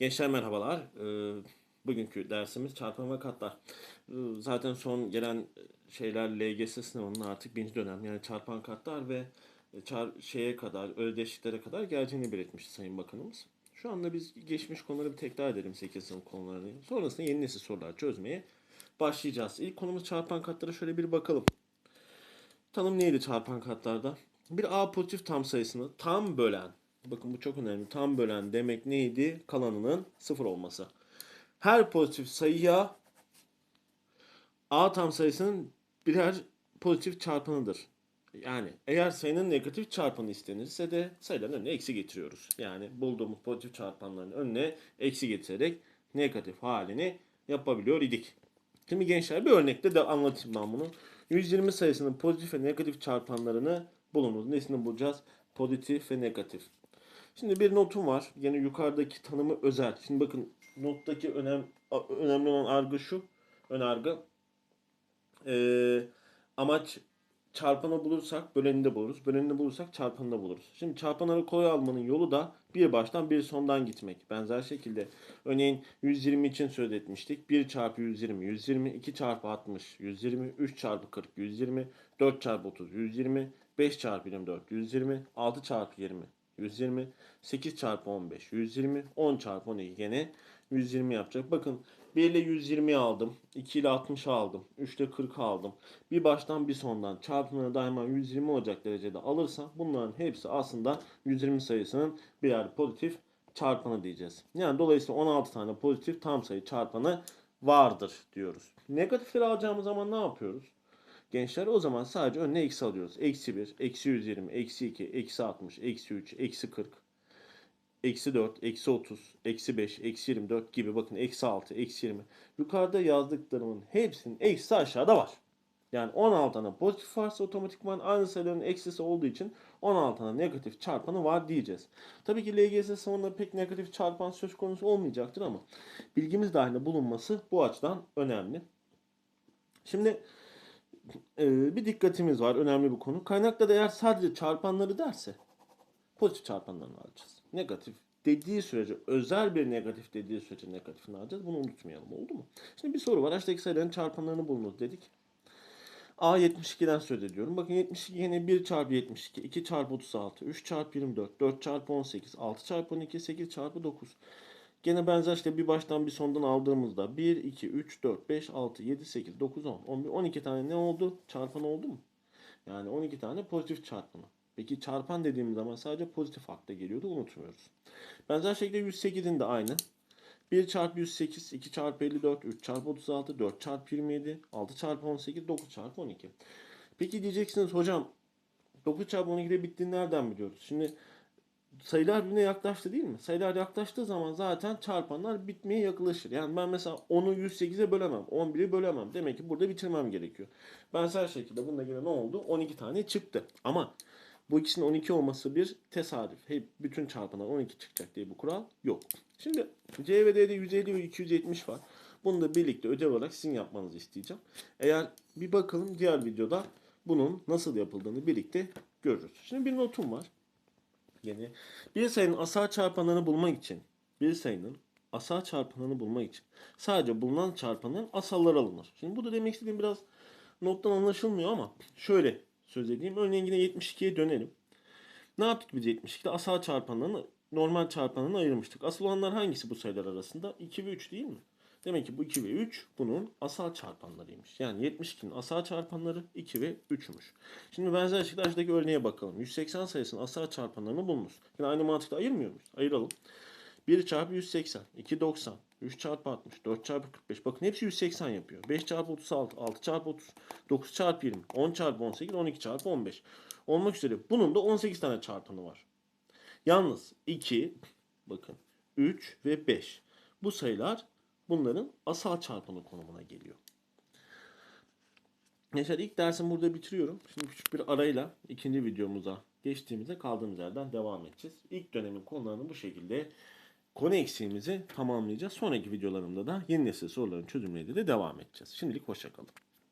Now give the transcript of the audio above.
Gençler merhabalar. Ee, bugünkü dersimiz çarpım ve katlar. Ee, zaten son gelen şeyler LGS sınavının artık birinci dönem yani çarpan katlar ve çar şeye kadar, özdeşliklere kadar geleceğini belirtmişti Sayın Bakanımız. Şu anda biz geçmiş konuları bir tekrar edelim 8 sınıf konularını. Sonrasında yeni nesil sorular çözmeye başlayacağız. İlk konumuz çarpan katlara şöyle bir bakalım. Tanım neydi çarpan katlarda? Bir A pozitif tam sayısını tam bölen Bakın bu çok önemli. Tam bölen demek neydi? Kalanının sıfır olması. Her pozitif sayıya A tam sayısının birer pozitif çarpanıdır. Yani eğer sayının negatif çarpanı istenirse de sayıların önüne eksi getiriyoruz. Yani bulduğumuz pozitif çarpanların önüne eksi getirerek negatif halini yapabiliyor idik. Şimdi gençler bir örnekte de anlatayım ben bunu. 120 sayısının pozitif ve negatif çarpanlarını bulunuz. Nesini bulacağız? Pozitif ve negatif. Şimdi bir notum var. Yine yukarıdaki tanımı özel. Şimdi bakın nottaki önem, önemli olan argı şu. Önerge. Ee, amaç çarpanı bulursak bölenini buluruz. Bölenini bulursak çarpanını buluruz. Şimdi çarpanları kolay almanın yolu da bir baştan bir sondan gitmek. Benzer şekilde örneğin 120 için söz etmiştik. 1 çarpı 120, 120, 2 çarpı 60, 120, 3 çarpı 40, 120, 4 çarpı 30, 120, 5 çarpı 24, 120, 6 çarpı 20, 120. 8 çarpı 15 120. 10 çarpı 12 gene 120 yapacak. Bakın 1 ile 120 aldım. 2 ile 60 aldım. 3 ile 40 aldım. Bir baştan bir sondan çarpımları daima 120 olacak derecede alırsa bunların hepsi aslında 120 sayısının birer pozitif çarpanı diyeceğiz. Yani dolayısıyla 16 tane pozitif tam sayı çarpanı vardır diyoruz. Negatifleri alacağımız zaman ne yapıyoruz? Gençler o zaman sadece önüne eksi alıyoruz. Eksi 1, eksi 120, eksi 2, eksi 60, eksi 3, eksi 40, eksi 4, eksi 30, eksi 5, eksi 24 gibi bakın eksi 6, eksi 20. Yukarıda yazdıklarımın hepsinin eksisi aşağıda var. Yani 16 tane pozitif varsa otomatikman aynı sayıların eksisi olduğu için 16 tane negatif çarpanı var diyeceğiz. Tabii ki LGS sınavında pek negatif çarpan söz konusu olmayacaktır ama bilgimiz dahilinde bulunması bu açıdan önemli. Şimdi e, bir dikkatimiz var. Önemli bir konu. Kaynakta da eğer sadece çarpanları derse pozitif çarpanlarını alacağız. Negatif dediği sürece özel bir negatif dediği sürece negatifini alacağız. Bunu unutmayalım oldu mu? Şimdi bir soru var. Aşağıdaki sayıların çarpanlarını bulunuz dedik. A 72'den söz ediyorum. Bakın 72 yine 1 çarpı 72, 2 çarpı 36, 3 çarpı 24, 4 çarpı 18, 6 çarpı 12, 8 çarpı 9. Gene benzer işte bir baştan bir sondan aldığımızda 1, 2, 3, 4, 5, 6, 7, 8, 9, 10, 11, 12 tane ne oldu? Çarpan oldu mu? Yani 12 tane pozitif çarpanı. Peki çarpan dediğimiz zaman sadece pozitif akla geliyordu unutmuyoruz. Benzer şekilde 108'in de aynı. 1 çarpı 108, 2 çarpı 54, 3 çarpı 36, 4 çarpı 27, 6 çarpı 18, 9 çarpı 12. Peki diyeceksiniz hocam 9 çarpı 12'de bittiğini nereden biliyoruz? Şimdi sayılar birbirine yaklaştı değil mi? Sayılar yaklaştığı zaman zaten çarpanlar bitmeye yaklaşır. Yani ben mesela 10'u 108'e bölemem. 11'i bölemem. Demek ki burada bitirmem gerekiyor. Benzer şekilde bunda yine ne oldu? 12 tane çıktı. Ama bu ikisinin 12 olması bir tesadüf. Hep bütün çarpanlar 12 çıkacak diye bu kural yok. Şimdi C ve D'de 150 ve 270 var. Bunu da birlikte ödev olarak sizin yapmanızı isteyeceğim. Eğer bir bakalım diğer videoda bunun nasıl yapıldığını birlikte görürüz. Şimdi bir notum var. Yeni bir sayının asal çarpanlarını bulmak için bir sayının asal çarpanlarını bulmak için sadece bulunan çarpanların asalları alınır. Şimdi bu da demek istediğim biraz nottan anlaşılmıyor ama şöyle söz edeyim. Örneğin yine 72'ye dönelim. Ne yaptık biz 72'de? Asal çarpanlarını normal çarpanlarını ayırmıştık. Asıl olanlar hangisi bu sayılar arasında? 2 ve 3 değil mi? Demek ki bu 2 ve 3 bunun asal çarpanlarıymış. Yani 72'nin asal çarpanları 2 ve 3'müş. Şimdi benzer şekilde aşağıdaki örneğe bakalım. 180 sayısının asal çarpanlarını bulunuz. Yine aynı mantıkla ayırmıyor muyuz? Ayıralım. 1 çarpı 180, 2 90, 3 çarpı 60, 4 çarpı 45. Bakın hepsi 180 yapıyor. 5 çarpı 36, 6 çarpı 30, 9 çarpı 20, 10 çarpı 18, 12 çarpı 15. Olmak üzere bunun da 18 tane çarpanı var. Yalnız 2, bakın 3 ve 5. Bu sayılar bunların asal çarpanı konumuna geliyor. Gençler ilk dersimi burada bitiriyorum. Şimdi küçük bir arayla ikinci videomuza geçtiğimizde kaldığımız yerden devam edeceğiz. İlk dönemin konularını bu şekilde konu eksiğimizi tamamlayacağız. Sonraki videolarımda da yeni nesil soruların çözümleriyle de devam edeceğiz. Şimdilik hoşçakalın.